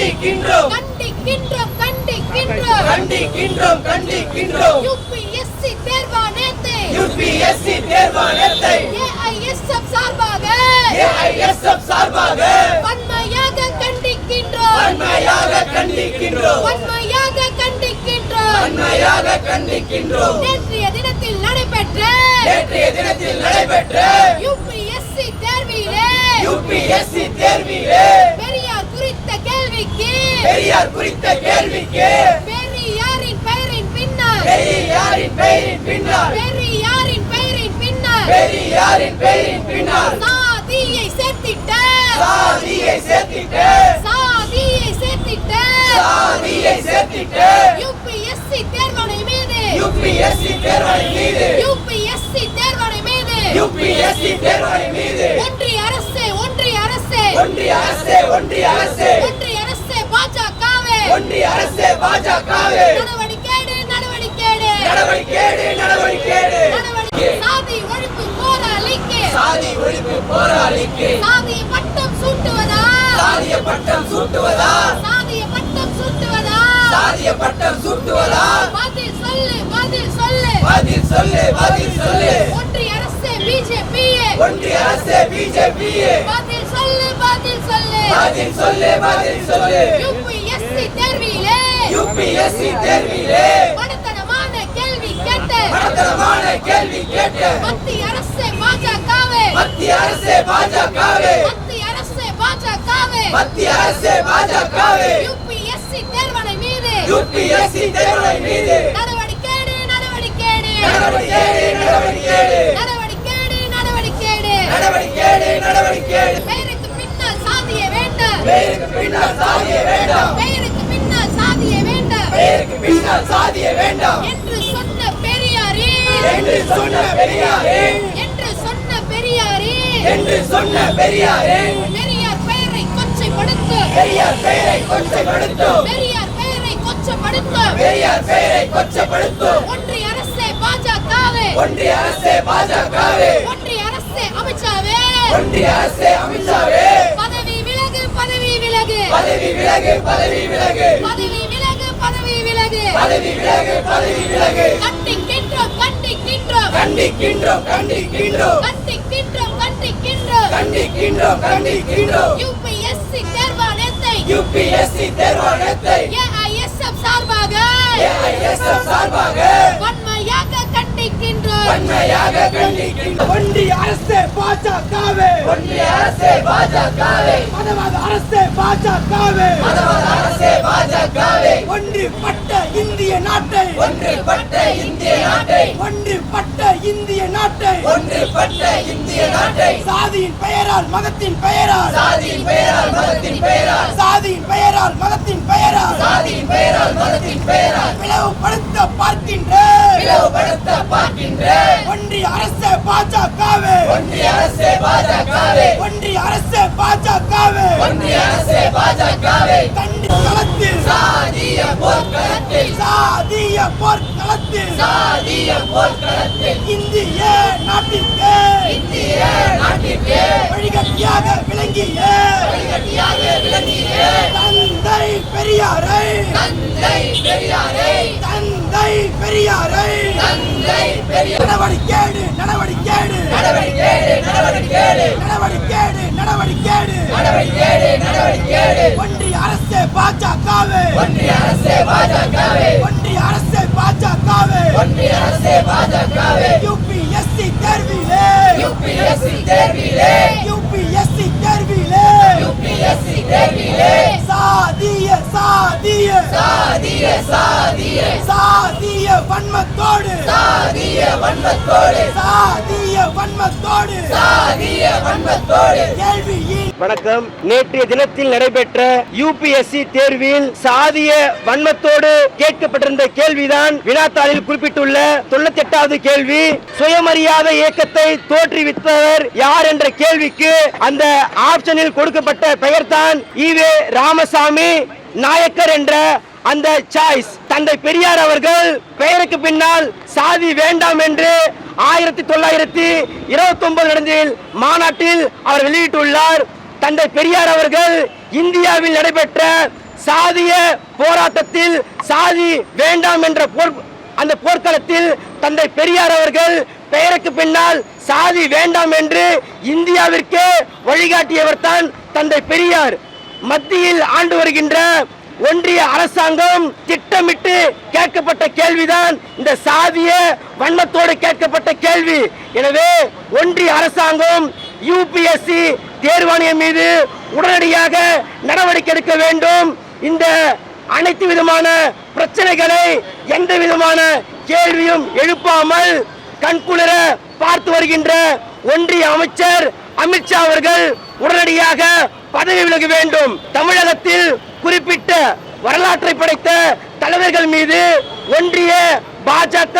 கண்டிக்கின்றோம். கண்டிக்கின்றோம் கண்டிக்கின்றோம். கண்டிக்கின்றோம் கண்டிக்கின்றோம். யூபிஎஸ்சி தேர்வாணையத்தை. யூபிஎஸ்சி தேர்வாணையத்தை. ஏஐஎஸ்எஃப் சார்பாக. ஏஐஎஸ்எஃப் சார்பாக. வன்மையாக கண்டிக்கின்றோம். வன்மையாக கண்டிக்கின்றோம். வன்மையாக கண்டிக்கின்றோம். வன்மையாக கண்டிக்கின்றோம். நேற்றைய தினத்தில் நடைபெற்ற நேற்றைய தினத்தில் நடைபெற்ற யூபிஎஸ்சி தேர்விலே. யூபிஎஸ்சி தேர்விலே. கேள்விக்கு பெரியார் குறித்த கேள்விக்கு பெரியாரின் பெயரின் பின்னால் பெரியாரின் பெயரின் பின்னால் பெரியாரின் பெயரின் பின்னால் பெரியாரின் பெயரின் பின்னால் சாதியை சேர்த்திட்ட சாதியை சேர்த்திட்டு சாதியை சேர்த்திட்ட சாதியை சேர்த்திட்டு யூபிஎஸ்சி தேர்வனை மீது யூபிஎஸ்சி தேர்வனை மீது யூபிஎஸ்சி தேர்வனை மீது யூபிஎஸ்சி தேர்வனை மீது ஒன்றிய அரசு ஒன்றிய அரசு ஒன்றிய அரசு ஒன்றிய அரசு ஒன்றிய ஒன்றிய அரசு பாஜகவே. நடவடிக்கைடு நடவடிக்கைடு நடவடிக்கைடு நடவடிக்கைடு நடவடிக்கை சாதி ஒழிப்பு போராளிக்கு. சாதி ஒழிப்பு போராளிக்கு. சாதி பட்டம் சூட்டுவதா? சாதிய பட்டம் சூட்டுவதா? சாதிய பட்டம் சூட்டுவதா? சாதிய பட்டம் சூட்டுவதா? பதில் சொல்லு பதில் சொல்லு. பதில் சொல்லு பதில் சொல்லு. ஒன்றிய அரசு பிஜேபி ஒன்றிய அரசு பிஜேபி பதில் சொல்லு பதில் சொல்லு. பதில் சொல்லு பதில் சொல்லு. யூபிஎஸ்சி தேர்விலே. யூபிஎஸ்சி தேர்விலே. மடத்தனமான கேள்வி கேட்டு. மடத்தனமான கேள்வி கேட்டு. மத்திய அரசு பாஜகவே. மத்திய அரசு பாஜகவே. மத்திய அரசு பாஜகவே. மத்திய அரசு பாஜகவே. யூபிஎஸ்சி தேர்வனை மீது. யூபிஎஸ்சி தேர்வை மீது. நடவடிக்கைடு நடவடிக்கைடு நடவடிக்கைடு நடவடிக்கைடு நடவடிக்கைடு நடவடிக்கைடு நடவடிக்கைடு நடவடிக்கைடு பெயருக்கு பின்னால் சாதிய வேண்டாம். பெயருக்கு பின்னால் சாதிய வேண்டாம். பின்னால் சாதிய வேண்டாம். என்று சொன்ன பெரியாரே. என்று சொன்ன பெரியாரே. என்று சொன்ன பெரியாரே. என்று சொன்ன பெரியாரே. பெரியார் பெயரை கொச்சைப்படுத்து. பெரியார் பெயரை கொச்சைப்படுத்தும் பெரியார் பெயரை கொச்சைப்படுத்து. பெரியார் பெயரை கொச்சைப்படுத்தும் ஒன்றிய அரசே பாஜகவே. ஒன்றிய அரசு பாஜகவே. ஒன்றிய அரசே அமித்ஷாவே. ஒன்றிய அரசு அமித்ஷாவே. பதவி விலகு பதவி விலகு. பதவி விலகு பதவி விலகு. பதவி விலகு பதவி விலகு. பதவி விலகு பதவி விலகு. கண்டிக்கின்றோம் கண்டிக்கின்றோம். கண்டிக்கின்றோம் கண்டிக்கின்றோம். கண்டிக்கின்றோம் கண்டிக்கின்றோம். கண்டிக்கின்றோம் கண்டிக்கின்றோம். யூபிஎஸ்சி தேர்வாணையத்தை. யூபிஎஸ்சி தேர்வாணையத்தை. ஏஐஎஸ்எஃப் சார்பாக. ஏஐஎஸ்எஃப் சார்பாக. வன்மையாக கண்டிக்கின்றோம். ஒன்றிய அரசு பாஜகவே. ஒன்றிய அரசு பாஜகவை. மதவாத அரசு பாஜகவே. மதவாத அரசு பாஜகவை. ஒன்றிப்பட்ட இந்திய நாட்டை. ஒன்றுபட்ட இந்திய நாட்டை. ஒன்றிப்பட்ட இந்திய நாட்டை. ஒன்றுபட்ட இந்திய நாட்டை. சாதியின் பெயரால் மதத்தின் பெயரால். சாதியின் பெயரால் மதத்தின் பெயரால். சாதியின் பெயரால் மதத்தின் பெயரால். சாதியின் பெயரால் மதத்தின் பெயரால். பிளவுபடுத்த பார்க்கின்ற பிளவுபடுத்த பார்க்கின்ற ஒன்றிய அரசு பாஜகவே. ஒன்றிய அரசு பாஜகவை. ஒன்றிய அரசு பாஜகவே. ஒன்றிய அரசு பாஜகவை. கண்டி களத்தில் சாதிய போர்க்களத்தில். சாதிய போர்க்களத்தில். சாதிய போர்க்களத்தில். இந்திய நாட்டிற்கு. இந்திய நாட்டிற்கு. வழிகாட்டியாக விளங்கிய. வழிகாட்டியாக விளங்கிய. தந்தை பெரியாரை. தந்தை பெரியாரை. தந்தை பெரியாரை. தந்தை பெரியார். நடவடிக்கைடு நடவடிக்கைடு நடவடிக்கைடு நடவடிக்கைடு நடவடிக்கைடு நடவடிக்கைடு நடவடிக்கைடு நடவடிக்கைடு ஒன்றிய அரசு பாஜகவே. ஒன்றிய அரசு பாஜகவை. ஒன்றிய அரசு பாஜகவே. ஒன்றிய அரசு பாஜகவை. யூபிஎஸ்சி தேர்விலே. யூபிஎஸ்சி தேர்விலே. யூபிஎஸ்சி வணக்கம். நேற்றைய தினத்தில் நடைபெற்ற யூபிஎஸ்சி தேர்வில் சாதிய வன்மத்தோடு கேட்கப்பட்டிருந்த கேள்விதான் வினாத்தாளில் குறிப்பிட்டுள்ள தொண்ணூத்தி எட்டாவது கேள்வி. சுயமரியாதை இயக்கத்தை தோற்றுவித்தவர் யார் என்ற கேள்விக்கு அந்த ஆப்ஷனில் கொடுக்கப்பட்ட பெயர்தான் ஈவே ராமசாமி நாயக்கர் என்ற அந்த சாய்ஸ் தந்தை பெரியார் அவர்கள் பெயருக்கு பின்னால் சாதி வேண்டாம் என்று ஆயிரத்தி தொள்ளாயிரத்தி இருபத்தி ஒன்பது நடந்தில் மாநாட்டில் அவர் வெளியிட்டுள்ளார். தந்தை பெரியார் அவர்கள் இந்தியாவில் நடைபெற்ற சாதிய போராட்டத்தில் சாதி வேண்டாம் என்ற போர் அந்த போர்க்களத்தில் தந்தை பெரியார் அவர்கள் பெயருக்கு பின்னால் சாதி வேண்டாம் என்று இந்தியாவிற்கே வழிகாட்டியவர் தான் தந்தை பெரியார். மத்தியில் ஆண்டு வருகின்ற ஒன்றிய அரசாங்கம் திட்டமிட்டு கேட்கப்பட்ட கேள்விதான் இந்த சாதிய வன்மத்தோடு கேட்கப்பட்ட கேள்வி. எனவே ஒன்றிய அரசாங்கம் யூபிஎஸ்சி தேர்வாணையம் மீது உடனடியாக நடவடிக்கை எடுக்க வேண்டும். இந்த அனைத்து விதமான பிரச்சனைகளை எந்த விதமான கேள்வியும் எழுப்பாமல் கண்குளிர பார்த்து வருகின்ற ஒன்றிய அமைச்சர் அமித்ஷா அவர்கள் உடனடியாக பதவி விலக வேண்டும். தமிழகத்தில் குறிப்பிட்ட வரலாற்றை படைத்த தலைவர்கள் மீது ஒன்றிய பாஜக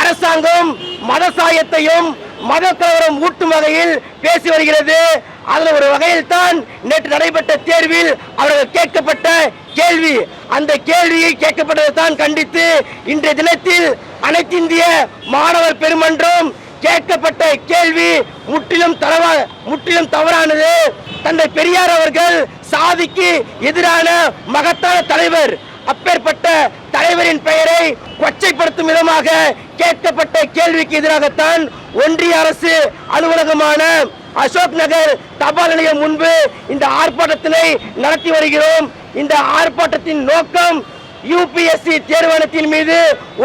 அரசாங்கம் மத சாயத்தையும் மத கலவரம் ஊட்டும் வகையில் பேசி வருகிறது. அதில் ஒரு வகையில் தான் நேற்று நடைபெற்ற தேர்வில் அவர்கள் கேட்கப்பட்ட கேள்வி. அந்த கேள்வியை கேட்கப்பட்டதை தான் கண்டித்து இன்றைய தினத்தில் அனைத்திந்திய மாணவர் பெருமன்றம் கேட்கப்பட்ட கேள்வி முற்றிலும் தரவா முற்றிலும் தவறானது. தந்தை பெரியார் அவர்கள் சாதிக்கு எதிரான மகத்தான தலைவர் அப்பேற்பட்ட தலைவரின் பெயரை கொச்சைப்படுத்தும் விதமாக கேட்கப்பட்ட கேள்விக்கு எதிராகத்தான் ஒன்றிய அரசு அலுவலகமான அசோக் நகர் தபால் நிலையம் முன்பு இந்த ஆர்ப்பாட்டத்தினை நடத்தி வருகிறோம். இந்த ஆர்ப்பாட்டத்தின் நோக்கம் யூபிஎஸ்சி தேர்வாணத்தின் மீது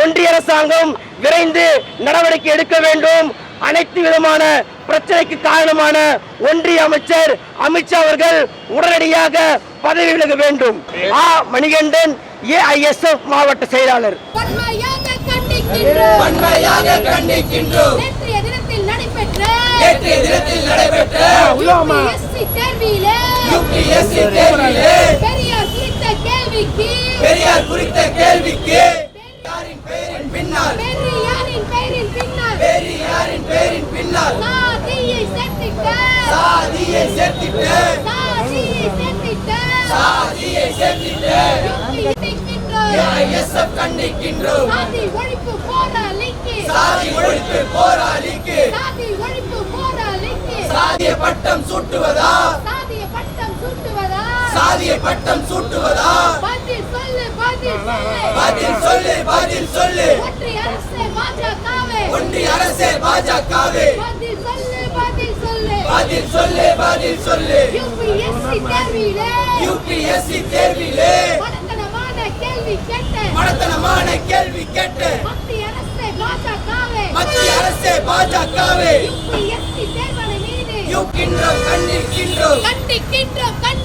ஒன்றிய அரசாங்கம் விரைந்து நடவடிக்கை எடுக்க வேண்டும். அனைத்து விதமான பிரச்சனைக்கு காரணமான ஒன்றிய அமைச்சர் அமித்ஷா அவர்கள் உடனடியாக பதவி விலக வேண்டும். ஆ மணிகண்டன் ஏஐஎஸ்எஃப் மாவட்ட செயலாளர். பெரியார் குறித்த கேள்விக்கு பெரியார் குறித்த கேள்விக்கு பெரியாரின் பெயரின் பெயரின் பின்னால். பெரியாரின் பெயரின் பின்னால். சாதியை சேர்த்திட்ட. சாதியை சேர்த்திட்டு. சாதியை சேர்த்திட்ட. சாதியை சேர்த்திட்டு. ஏஐஎஸ்எஃப் கண்டிக்கின்றோம். சாதி ஒழிப்பு போராளிக்கு. சாதி ஒழிப்பு போராளிக்கு. சாதி ஒழிப்பு போராளிக்கு. சாதிய பட்டம் சூட்டுவதா? சாதிய பட்டம் சூட்டுவதா? சாதிய பட்டம் சூட்டுவதா? பதில் சொல்லு பதில் சொல்லு. ஒன்றிய அரசு பாஜகவே. பதில் சொல்லு பதில் சொல்லு. யூபிஎஸ்சி தேர்விலே. மடத்தனமான கேள்வி கேட்ட. மத்திய அரசு பாஜகவே. யூக்கின்றோம் கண்டிக்கின்றோம் கண்டிக்கின்றோம்.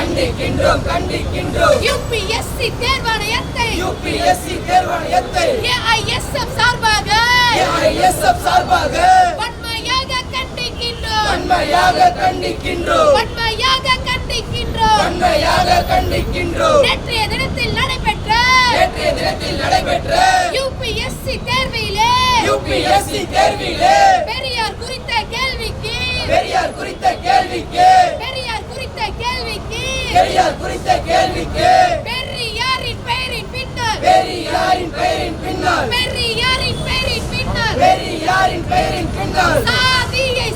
கண்டிக்கின்றோம் கண்டிக்கின்றோம். யூபிஎஸ்சி தேர்வாணையத்தை. யூபிஎஸ்சி தேர்வாணையத்தை. ஏஐஎஸ்எஃப் சார்பாக. ஏஐஎஸ்எஃப் சார்பாக. வன்மையாக கண்டிக்கின்றோம். வன்மையாக கண்டிக்கின்றோம். வன்மையாக கண்டிக்கின்றோம். வன்மையாக கண்டிக்கின்றோம். நேற்றைய தினத்தில் நடைபெற்ற நேற்றைய தினத்தில் நடைபெற்ற யூபிஎஸ்சி தேர்விலே. யூபிஎஸ்சி தேர்விலே. பெரியார் குறித்த கேள்விக்கு. பெரியார் குறித்த கேள்விக்கு. பெரியார் குறித்த கேள்விக்கு. பெரியார் குறித்த கேள்விக்கு பெரியாரின் பெயரின் பின்னால். பெரியாரின் பெயரின் பின்னால். பெரியாரின் பெயரின் பின்னால். பெரியாரின் பெயரின் பின்னால். சாதியை